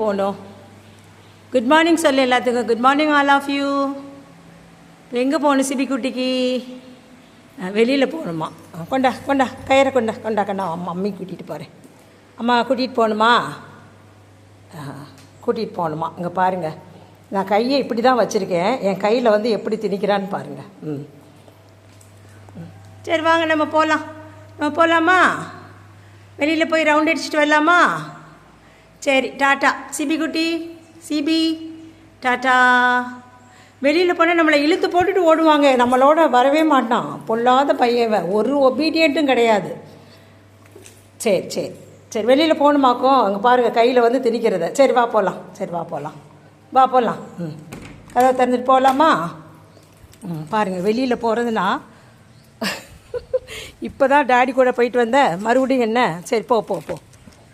போகணும் good morning சொல்லு எல்லாத்துக்கும். Good morning all of you எங்கே போகணும் சிபி குட்டிக்கு? வெளியில் போகணுமா? கொண்டா கொண்டா கயிறை கொண்டா கொண்டா கொண்டா. அம்மா அம்மி கூட்டிகிட்டு போகிறேன் அம்மா கூட்டிகிட்டு போகணுமா? கூட்டிகிட்டு போகணுமா? இங்கே பாருங்கள் நான் கையை இப்படி தான் வச்சுருக்கேன். என் கையில் வந்து எப்படி திணிக்கிறான்னு பாருங்கள் ம். ம். சரி வாங்க நம்ம போகலாம் நம்ம போகலாமா வெளியில் போய் ரவுண்ட் அடிச்சுட்டு வரலாமா? சரி டாட்டா. சிபி குட்டி சிபி டாட்டா. வெளியில் போனால் நம்மளை இழுத்து போட்டுட்டு ஓடுவாங்க. நம்மளோட வரவே மாட்டான். பொல்லாத பையன் ஒரு ஒபீடியண்ட்டும் கிடையாது. சரி சரி. சரி வெளியில் போகணுமாக்கும் அங்கே பாருங்கள் கையில் வந்து திணிக்கிறத. சரி வா போகலாம் சரி வா போகலாம் வா போகலாம் ம். கதவை திறந்துட்டு போகலாமா ம் பாருங்கள் வெளியில் போகிறதுனா இப்போ தான் டேடி கூட போயிட்டு வந்தேன் மறுபடியும் என்ன? சரி போ போ போ.